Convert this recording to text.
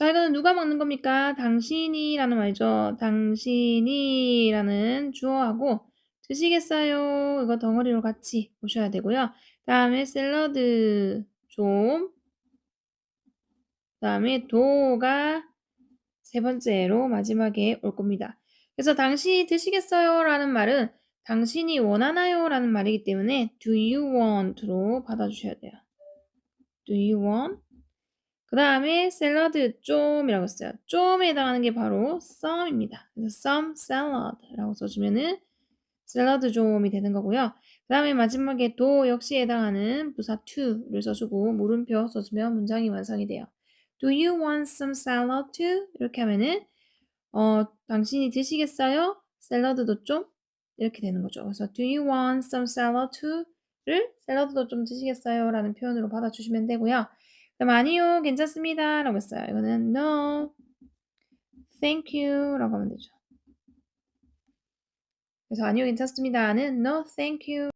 자, 이거는 누가 먹는 겁니까? 당신이라는 말이죠. 당신이라는 주어하고 드시겠어요? 이거 덩어리로 같이 보셔야 되고요. 다음에 샐러드 좀. 다음에 도가 세 번째로 마지막에 올 겁니다. 그래서 당신이 드시겠어요? 라는 말은 당신이 원하나요? 라는 말이기 때문에 do you want로 받아주셔야 돼요. do you want? 그 다음에 샐러드 좀이라고 했어요. 좀에 해당하는 게 바로 some입니다. 그래서 some salad라고 써주면은 샐러드 좀이 되는 거고요. 그 다음에 마지막에 도 역시 해당하는 부사 to를 써주고 물음표 써주면 문장이 완성이 돼요. Do you want some salad too? 이렇게 하면은 어, 당신이 드시겠어요? 샐러드도 좀 이렇게 되는 거죠. 그래서 do you want some salad too?를 샐러드도 좀 드시겠어요? 라는 표현으로 받아주시면 되고요. 그럼 아니요, 괜찮습니다. 라고 했어요. 이거는 no, thank you 라고 하면 되죠. 그래서 아니요, 괜찮습니다는 no, thank you